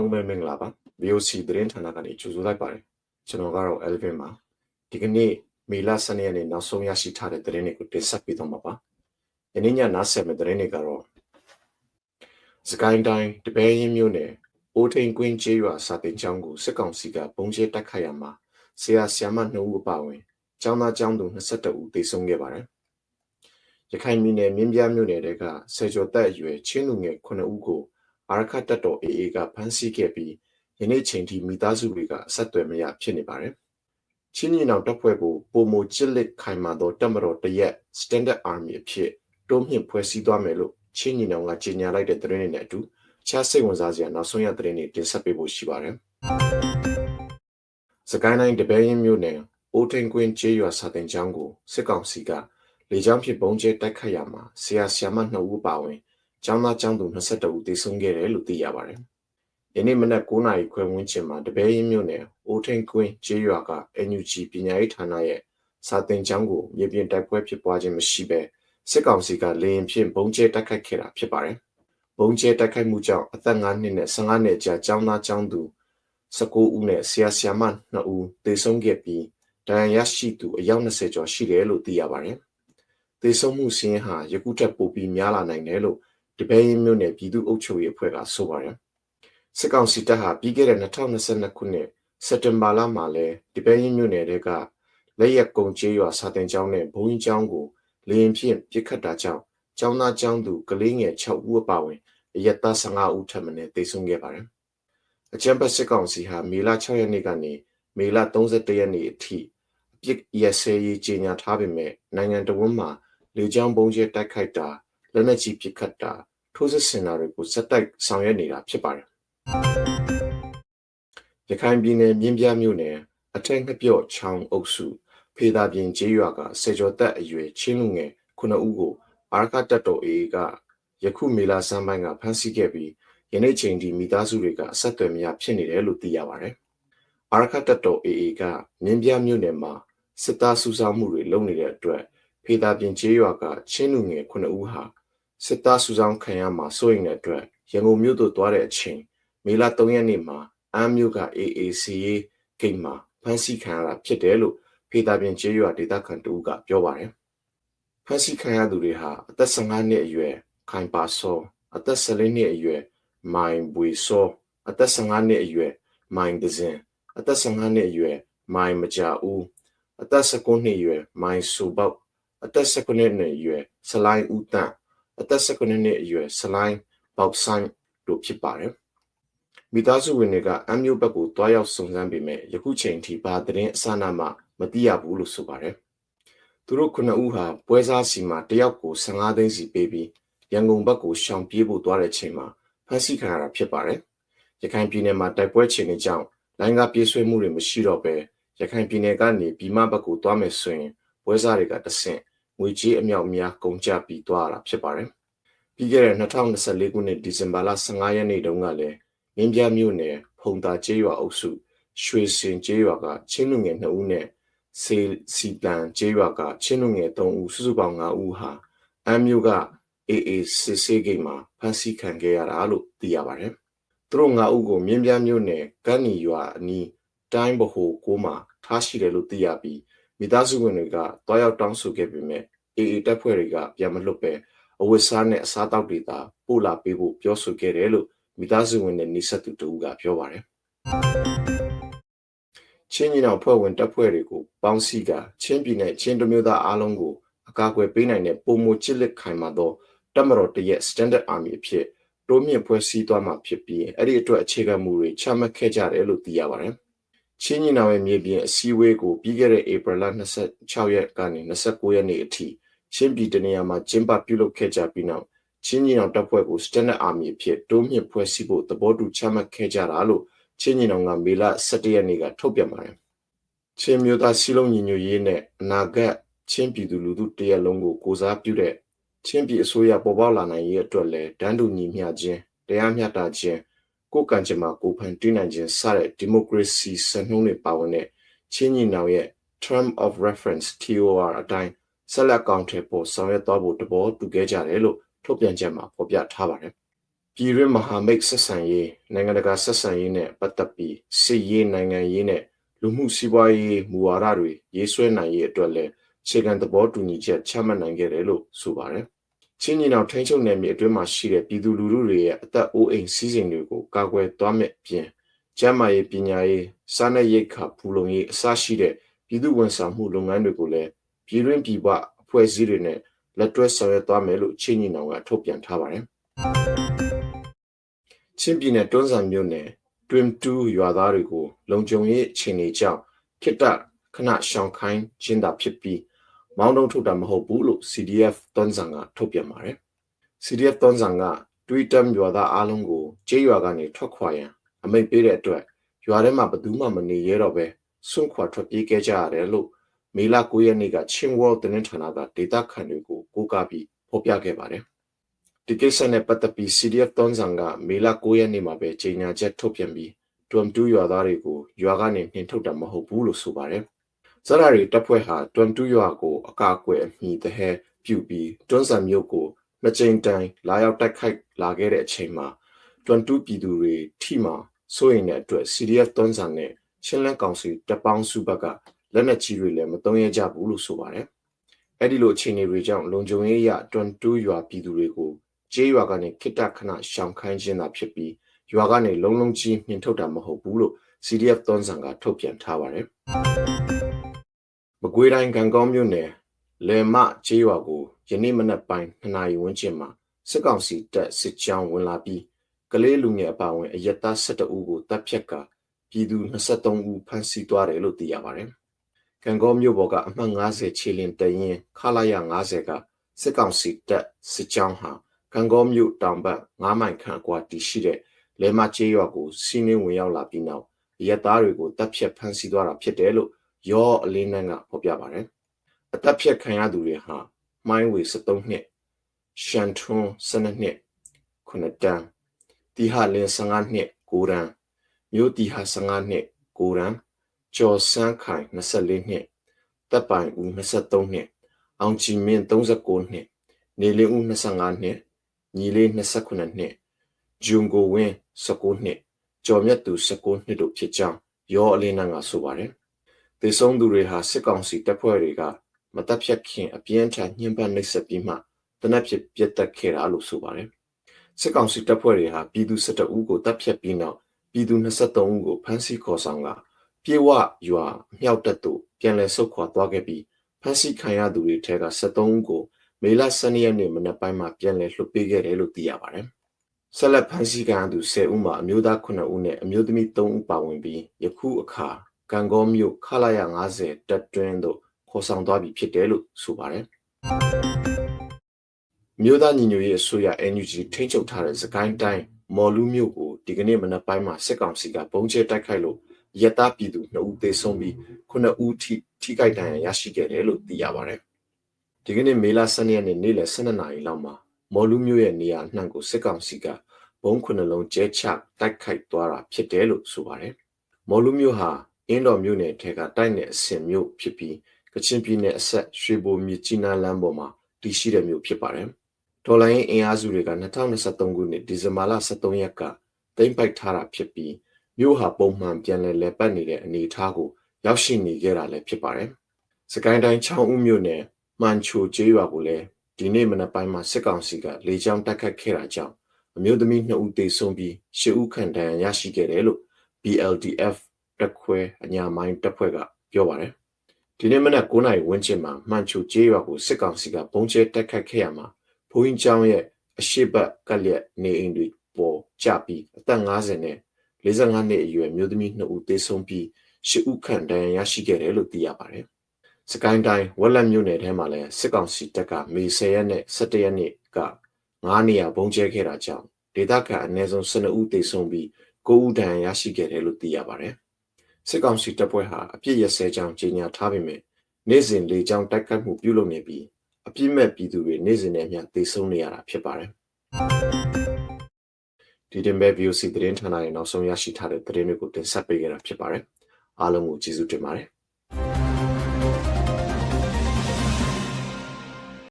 လုံးပဲမင်္ဂလာပါ VOC သတင်းဌာနကနေကြိုဆိုလိုက်ပါတယ်ကျွန်တော်ကတော့ Elvin ပါဒီကနေ့မေလ12ရက်နေ့နောက်ဆုံးရရှိထားတဲ့သတင်းတွေကိုတင်ဆက်ပေးသွားမှာပါယနေ့ညနားဆက်မယ့်သတင်းတွေကတော့စကိုင်းတိုင်းတပည့်ရင်းမြို့နယ်အိုးထိန်ကွင်းကျေးရွာစာတင်ကျောင်းကိုစစ်ကောင်စီကပုံကျဲတိုက်ခိုက်ရမှာဆရာဆရာမ2ဦးအပါအဝင်ကျောင်းသားကျောင်းသူ22ဦးသေဆုံးခဲ့ပါတယ်ရခိုင်ပြည်နယ်မြင်းပြမြို့နယ်ကဆယ်ကျော်သက်အရွယ်ချင်းလူငယ်9ဦးကို အာရခတ်တပ်တော် AA ကဖမ်းဆီးခဲ့ပြီးယနေ့ချိန်ထိမိသားစုတွေကအဆက်အသွယ်မရဖြစ်နေပါတယ်။ချင်းညီနောင်တပ်ဖွဲ့ကိုပုံမချစ်လက်ခိုင်မာသောတပ်မတော်တရက် Standard Army အဖြစ်တိုးမြှင့်ဖွဲ့စည်းသွားမယ်လို့ချင်းညီနောင်ကကြေညာလိုက်တဲ့သတင်းတွေနဲ့အတူချားစိတ်ဝင်စားစရာနောက်ဆုံးရသတင်းတွေတင်ဆက်ပေးဖို့ရှိပါတယ်။စကိုင်းတိုင်းတပည့်ရင်မြို့နယ်အိုးထိန်ကွင်းကျေးရွာစာတင်ကျောင်းကိုစစ်ကောင်စီကလေကြောင်းဖြင့်ပုံကျဲတိုက်ခတ်ရမှာဆရာဆရာမ2ဦးပါဝင် ကျောင်းသားကျောင်းသူ22ဦးသေဆုံးခဲ့တယ်လို့သိရပါတယ်။ယနေ့မနက်9:00နာရီခွဲဝန်းကျင်မှာတပည့်ရင်းမြို့နယ်အိုးထိန်ကွင်းကျေးရွာက NUG ပညာရေးဌာနရဲ့စာသင်ကျောင်းကိုမြေပြင်တိုက်ပွဲဖြစ်ပွားခြင်းမရှိဘဲစစ်ကောင်စီကလေရင်ဖြင့်ပုံကျဲတိုက်ခိုက်ခဲ့တာဖြစ်ပါတယ်။ပုံကျဲတိုက်ခိုက်မှုကြောင့်အသက်9နှစ်နဲ့15နှစ်ကြားကျောင်းသားကျောင်းသူ19ဦးနဲ့ဆရာဆရာမ2ဦးသေဆုံးခဲ့ပြီးဒဏ်ရာရရှိသူအယောက်20ကျော်ရှိတယ်လို့သိရပါတယ်။သေဆုံးမှုစင်းဟာယခုထက်ပိုပြီးများလာနိုင်တယ်လို့ တပည့်ရင်းမြို့နယ်ပြည်သူ့အုပ်ချုပ်ရေးအဖွဲ့ကဆိုပါတယ်။စစ်ကောင်စီတပ်ဟာပြီးခဲ့တဲ့2022ခုနှစ်စက်တင်ဘာလမှာလဲတပည့်ရင်းမြို့နယ်တွေကလက်ရက်ကုံကျေးရွာစာတင်ကျောင်းနဲ့ဘုံကျောင်းကိုလေရင်ဖြင့်ပြစ်ခတ်တာကြောင့်ကျောင်းသားကျောင်းသူကလေးငယ်6ဦးအပါအဝင်အရက်သား15ဦးထပ်မံတေဆုံးခဲ့ပါတယ်။အကြံပတ်စစ်ကောင်စီဟာမေလ6ရက်နေ့ကနေမေလ31ရက်နေ့အထိအပြစ်ရစဲရေးကြေညာထားပေမဲ့နိုင်ငံတော်ဝန်မှာလေကြောင်းပုံကျဲတိုက်ခိုက်တာလက်နက်ကြီးပစ်ခတ်တာ ထိုးစစ်ဆင်တာတွေကိုစက်တိုက်ဆောင်ရွက်နေတာဖြစ်ပါတယ်။ရခိုင်ပြည်နယ်မြင်းပြမြို့နယ်အထက်ငပြော့ချောင်းအုပ်စုဖေသာပြင်ကျေးရွာကစေကျော်သက်အရွယ်ချင်းလူငယ်ခုနှစ်ဦးကိုအာရကတပ်တော် AA ကယခုမေလဆန်းပိုင်းကဖမ်းဆီးခဲ့ပြီးယနေ့ချိန်ထိမိသားစုတွေကအဆက်အသွယ်မရဖြစ်နေတယ်လို့သိရပါတယ်။အာရကတပ်တော် AA ကမြင်းပြမြို့နယ်မှာစစ်သားစုဆောင်းမှုတွေလုပ်နေတဲ့အတွက်ဖေသာပြင်ကျေးရွာကချင်းလူငယ်ခုနှစ်ဦးဟာ စစ်သားစုဆောင်ခံရမှာစိုးရိမ်တဲ့အတွက်ရန်ကုန်မြို့သို့သွားတဲ့အချိန်မေလ3ရက်နေ့မှာအမ်းမြို့က AACA ဂိတ်မှာဖမ်းဆီးခံရတာဖြစ်တယ်လို့ဖေတာပြင်ကျေးရွာဒေသခံတူကပြောပါတယ်။ဖမ်းဆီးခံရသူတွေဟာအသက်15နှစ်အရွယ်ခိုင်ပါစောအသက်14နှစ်အရွယ်မိုင်ဘွေစောအသက်15နှစ်အရွယ်မိုင်ဒဇင်အသက်15နှစ်အရွယ်မိုင်မကြဦးအသက်19နှစ်အရွယ်မိုင်ဆူပေါက်အသက်19နှစ်အရွယ်ဆလိုင်းဦးတန့် အသက်19နှစ်အရွယ်ဆလိုင်းဘောက်ဆိုင်တို့ဖြစ်ပါတယ်။မိသားစုဝင်တွေကအမျိုးဘက်ကိုတွားရောက်စုံစမ်းပေမဲ့ယခုချိန်ထိဘာသတင်းအစနာမှမသိရဘူးလို့ဆိုပါတယ်။သူတို့ခုနှစ်ဦးဟာပွဲစားစီမှာတယောက်ကို15သိန်းစီပေးပြီးရန်ကုန်ဘက်ကိုရှောင်ပြေးဖို့သွားတဲ့ချိန်မှာဖမ်းဆီးခံရတာဖြစ်ပါတယ်။ရခိုင်ပြည်နယ်မှာတိုက်ပွဲချိန်တွေကြောင့်လိုင်းကားပြေးဆွဲမှုတွေမရှိတော့ဘဲရခိုင်ပြည်နယ်ကနေပြည်မဘက်ကိုသွားမယ်ဆိုရင်ပွဲစားတွေကတဆင့် ငွေကြေးအမြောက်များကုန်ကျပြီးသွားတာဖြစ်ပါတယ်။ပြီးခဲ့တဲ့2024ခုနှစ်ဒီဇင်ဘာလ15ရက်နေ့တုန်းကလည်းမင်းပြမြို့နယ်ဖုံတာကျေးရွာအုပ်စုရွှေစင်ကျေးရွာကချင်းလူငယ်2ဦးနဲ့စေစီတန်ကျေးရွာကချင်းလူငယ်3ဦးစုစုပေါင်း5ဦးဟာအမ်းမြို့က AA စစ်ဆေးဂိတ်မှာဖမ်းဆီးခံခဲ့ရတာလို့သိရပါတယ်။သူတို့5ဦးကိုမြင်းပြမြို့နယ်ကန်းနီရွာအနီးတိုင်းဗဟိုကိုမှာထားရှိတယ်လို့သိရပြီး မိသားစုဝင်တွေကတွားရောက်တောင်းဆိုခဲ့ပေမဲ့ AA တပ်ဖွဲ့တွေကပြန်မလွတ်ပဲအဝတ်စားနဲ့အစားတောက်တွေသာပို့လာပေးဖို့ပြောဆိုခဲ့တယ်လို့မိသားစုဝင်နဲ့နေဆက်သူတို့ကပြောပါတယ်။ချင်းညီနောင်ဖွဲ့ဝင်တပ်ဖွဲ့တွေကိုပေါင်းစည်းကချင်းပြည်နယ်ချင်းတမျိုးသားအားလုံးကိုအကာအကွယ်ပေးနိုင်တဲ့ပုံမချစ်လက်ခိုင်မာသောတပ်မတော်တရက် Standard Army အဖြစ်တိုးမြင့်ဖွဲ့စည်းသွားမှာဖြစ်ပြီးအဲ့ဒီအတွက်အခြေခံမူတွေချမှတ်ခဲ့ကြတယ်လို့သိရပါတယ်။ ချင်းညီနောင်ရဲ့မြေပြင်အစည်းအဝေးကိုပြီးခဲ့တဲ့ဧပြီလ26ရက်ကနေ29ရက်နေ့အထိချင်းပြည်တနေရာမှာကျင်းပပြုလုပ်ခဲ့ကြပြီးနောက်ချင်းညီနောင်တပ်ဖွဲ့ကို Standard Army အဖြစ်တိုးမြင့်ဖွဲ့စည်းဖို့သဘောတူချမှတ်ခဲ့ကြတာလို့ချင်းညီနောင်ကမေလ17ရက်နေ့ကထုတ်ပြန်ပါတယ်။ချင်းမျိုးသားစီလုံးညီညွတ်ရေးနဲ့အနာဂတ်ချင်းပြည်သူလူထုတရက်လုံးကိုကိုစားပြုတဲ့ချင်းပြည်အစိုးရပေါ်ပေါက်လာနိုင်ရေးအတွက်လည်းတန်းတူညီမျှခြင်းတရားမျှတခြင်း ကိုကံကြမ္မာကိုဖန်တီးနိုင်ခြင်းစတဲ့ဒီမိုကရေစီစံနှုန်းတွေပါဝင်တဲ့ချင်းညီနောင်ရဲ့ term of reference TOR အတိုင်းဆက်လက်ကောင်ထည်ပေါ်ဆောင်ရွက်သွားဖို့တဘောတူခဲ့ကြတယ်လို့ထုတ်ပြန်ချက်မှာဖော်ပြထားပါတယ်ပြည်တွင်းမဟာမိတ်ဆက်ဆံရေးနိုင်ငံတကာဆက်ဆံရေးနဲ့ပတ်သက်ပြီးစစ်ရေးနိုင်ငံရေးနဲ့လူမှုစီးပွားရေးမူဝါဒတွေရေးဆွဲနိုင်ရေးအတွက်လည်းခြေခံသဘောတူညီချက်ချမှတ်နိုင်ခဲ့တယ်လို့ဆိုပါတယ်။ ချင်းညီနောင်ထိန်းချုပ်နယ်မြေအတွင်းမှာရှိတဲ့ပြည်သူလူထုတွေရဲ့အသက်အိုးအိမ်စီးစိမ်တွေကိုကာကွယ်သွားမဲ့ပြင်ကျန်းမာရေးပညာရေးစားနပ်ရိက္ခာဖူလုံရေးအစရှိတဲ့ပြည်သူဝန်ဆောင်မှုလုပ်ငန်းတွေကိုလည်းပြည်တွင်းပြည်ပအဖွဲ့အစည်းတွေနဲ့လက်တွဲဆောင်ရွက်သွားမယ်လို့ချင်းညီနောင်ကထုတ်ပြန်ထားပါတယ်။ချင်းပြည်နယ်တွန်းဆန်မြို့နယ်တွင်တူးရွာသားတွေကိုလုံခြုံရေးအခြေအနေကြောင့်ခိတ္တခဏရှောင်ခိုင်းခြင်းသာဖြစ်ပြီး မောင်းတုံးထုတ်တာမဟုတ်ဘူးလို့ CDF တွန်းဆန်ကထုတ်ပြန်ပါတယ်။ CDF တွန်းဆန်က Twitter ရွာသားအားလုံးကိုကျေးရွာကနေထွက်ခွာရန်အမိန့်ပေးတဲ့အတွက်ရွာထဲမှာဘယ်သူမှမနေရတော့ပဲစွန့်ခွာထွက်ပြေးခဲ့ကြရတယ်လို့မေလ9ရက်နေ့ကချင်းဝေါသတင်းဌာနကဒေတာခန်တွေကိုကိုးကားပြီးဖော်ပြခဲ့ပါတယ်။ဒီကိစ္စနဲ့ပတ်သက်ပြီး CDF တွန်းဆန်ကမေလ9ရက်နေ့မှာပဲကြေညာချက်ထုတ်ပြန်ပြီးတွမ်တူးရွာသားတွေကိုရွာကနေနှင်ထုတ်တာမဟုတ်ဘူးလို့ဆိုပါတယ်။ ဇရာရီတပ်ဖွဲ့ဟာတွမ်တူးရွာကိုအကာအကွယ်အမိတဲ့ဟဲပြုပြီးတွန်းဆန်မြို့ကိုနှစ်ကြိမ်တိုင်လာရောက်တိုက်ခိုက်လာခဲ့တဲ့အချိန်မှာတွမ်တူးပြည်သူတွေထိမှစိုးရိမ်တဲ့အတွက် CDF တွန်းဆန်နဲ့ချင်းလန်းကောင်စီတပ်ပေါင်းစုဘက်ကလက်နက်ကြီးတွေလည်းမတုံးရကြဘူးလို့ဆိုပါတယ်။အဲ့ဒီလိုအခြေအနေတွေကြောင့်လုံခြုံရေးရတွမ်တူးရွာပြည်သူတွေကိုကျေးရွာကနေခိတ္တခဏရှောင်ခိုင်းခြင်းသာဖြစ်ပြီးရွာကနေလုံးလုံးကြီးနှင်ထုတ်တာမဟုတ်ဘူးလို့ CDF သွန်းဆန်ကထုတ်ပြန်ထားပါတယ်။ မကွေးတိုင်းကံကောင်းမြို့နယ်လေမကျေးရွာကိုယနေ့မနက်ပိုင်း2နာရီဝန်းကျင်မှာစစ်ကောင်စီတပ်စစ်ကြောင်းဝင်လာပြီးကလေးလူငယ်အပါအဝင်အရက်သား12ဦးကိုတပ်ဖြတ်ကာပြည်သူ23ဦးဖမ်းဆီးသွားတယ်လို့သိရပါတယ်။ကံကောမြို့ပေါ်ကအမှတ်90ခြေလင်တရင်ခလာရ90ကစစ်ကောင်စီတပ်စစ်ကြောင်းဟာကံကောမြို့တောင်ဘက်9မိုင်ခန့်အကွာတည်ရှိတဲ့လဲမကျေးရွာကိုစီးနှင်းဝင်ရောက်လာပြီးနောက်ရက်သားတွေကိုတပ်ဖြတ်ဖမ်းဆီးသွားတာဖြစ်တယ်လို့ ရောအလင်းနန်းကဖော်ပြပါတယ်။အတပ်ဖြတ်ခံရသူတွေဟာမိုင်းဝေ73နှစ်ရှန်ထွန်း12နှစ်ခုနှစ်တန်းတီဟာလင်း15နှစ်9တန်းမြို့တီဟာ15နှစ်9တန်းကျော်စန်းခိုင်24နှစ်တပ်ပိုင်ဦး23နှစ်အောင်ချီမင်း39နှစ်နေလင်းဦး25နှစ်ညီလေး29နှစ်ဂျွန်ကိုဝင်း19နှစ်ကျော်မြတ်သူ19နှစ်တို့ဖြစ်ကြောင်းရောအလင်းနန်းကဆိုပါတယ်။ ဒေဆုံးသူတွေဟာစစ်ကောင်စီတပ်ဖွဲ့တွေကမတပ်ဖြတ်ခင်အပြင်းထန်ညှဉ်းပန်းနှိပ်စက်ပြီးမှတနက်ဖြစ်ပြတ်တက်ခဲ့တာလို့ဆိုပါတယ်။စစ်ကောင်စီတပ်ဖွဲ့တွေဟာပြည်သူ12ဦးကိုတပ်ဖြတ်ပြီးနောက်ပြည်သူ23ဦးကိုဖမ်းဆီးခေါ်ဆောင်ကပြေဝရွာမြောက်တပ်သို့ပြန်လည်ဆုတ်ခွာသွားခဲ့ပြီးဖမ်းဆီးခံရသူတွေထဲက73ဦးကိုမေလ12ရက်နေ့မနက်ပိုင်းမှာပြန်လည်လွှတ်ပေးခဲ့တယ်လို့သိရပါတယ်။ဆက်လက်ဖမ်းဆီးခံရသူ10ဦးမှာအမျိုးသား9ဦးနဲ့အမျိုးသမီး3ဦးပါဝင်ပြီးယခုအခါ ကံကောမြို့ခလာရ90တက်တွင်းသို့ခေါ်ဆောင်သွားပြီဖြစ်တယ်လို့ဆိုပါတယ်။မြို့သားညီညွတ်ရေးအစိုးရ NUG ထိန်းချုပ်ထားတဲ့စကိုင်းတိုင်းမော်လူမြို့ကိုဒီကနေ့မနက်ပိုင်းမှာစစ်ကောင်စီကပုံကျဲတိုက်ခိုက်လို့ရတပြည်သူ2ဦးသေဆုံးပြီး9ဦးထိထိခိုက်ဒဏ်ရာရရှိခဲ့တယ်လို့သိရပါတယ်။ဒီကနေ့မေလ12ရက်နေ့နေ့လယ်12နာရီလောက်မှာမော်လူမျိုးရဲ့နေရာနှံ့ကိုစစ်ကောင်စီကဘုံခုနှလုံးကျဲချတိုက်ခိုက်သွားတာဖြစ်တယ်လို့ဆိုပါတယ်။မော်လူမျိုးဟာ အင်းတော်မြို့နယ်ထဲကတိုက်နယ်အဆင်မြို့ဖြစ်ပြီးကချင်ပြည်နယ်အဆက်ရွှေဘိုမြစ်ကြီးနားလမ်းပေါ်မှာတည်ရှိတဲ့မြို့ဖြစ်ပါတယ်။ဒေါ်လာရင်းအင်အားစုတွေက2023ခုနှစ်ဒီဇင်ဘာလ23ရက်ကတိမ့်ပိုက်ထားတာဖြစ်ပြီးမြို့ဟာပုံမှန်ပြန်လည်လည်ပတ်နေတဲ့အနေအထားကိုရောက်ရှိနေခဲ့တာလည်းဖြစ်ပါတယ်။စကိုင်းတိုင်းချောင်းဦးမြို့နယ်မှန်ချိုကျေးရွာကိုလည်းဒီနေ့မနက်ပိုင်းမှာစစ်ကောင်စီကလေကြောင်းတိုက်ခတ်ခဲ့တာကြောင့်အမျိုးသမီး2ဦးသေဆုံးပြီး10ဦးခန့်ဒဏ်ရာရရှိခဲ့တယ်လို့ BLDF တက်ခွဲအညာမိုင်းတပ်ဖွဲ့ကပြောပါတယ်။ဒီနေ့မနက်9:00နာရီဝန်းကျင်မှာမှန်ချိုကျေးရွာကိုစစ်ကောင်စီကပုံကျဲတိုက်ခတ်ခဲ့ရမှာဘုံကျောင်းရဲ့အရှိတ်ကလျက်နေအိမ်တွေပေါ်ကျပြီးအသက်50နဲ့45နှစ်အရွယ်မျိုးသမီး2ဦးသေဆုံးပြီး10ဦးခန့်ဒဏ်ရာရရှိခဲ့တယ်လို့သိရပါတယ်။စကိုင်းတိုင်းဝက်လက်မြို့နယ်ထဲမှာလည်းစစ်ကောင်စီတပ်ကမေ10ရက်နဲ့17ရက်နေ့က9နေရာဘုံကျဲခဲ့တာကြောင့်ဒေသခံအနည်းဆုံး12ဦးသေဆုံးပြီး9ဦးဒဏ်ရာရရှိခဲ့တယ်လို့သိရပါတယ်။ စစ်ကောင်စီတပ်ဖွဲ့ဟာအပြစ်ရစဲကြောင်းကြေညာထားပေမဲ့နေ့စဉ်လေကြောင်းတိုက်ခိုက်မှုပြုလုပ်နေပြီးအပြစ်မဲ့ပြည်သူတွေနေ့စဉ်နဲ့မျှသေဆုံးနေရတာဖြစ်ပါတယ်။ဒီတင်ပဲ VOC သတင်းဌာနရဲ့နောက်ဆုံးရရှိထားတဲ့သတင်းတွေကိုတင်ဆက်ပေးခဲ့တာဖြစ်ပါတယ်။အားလုံးကိုကျေးဇူးတင်ပါတယ်။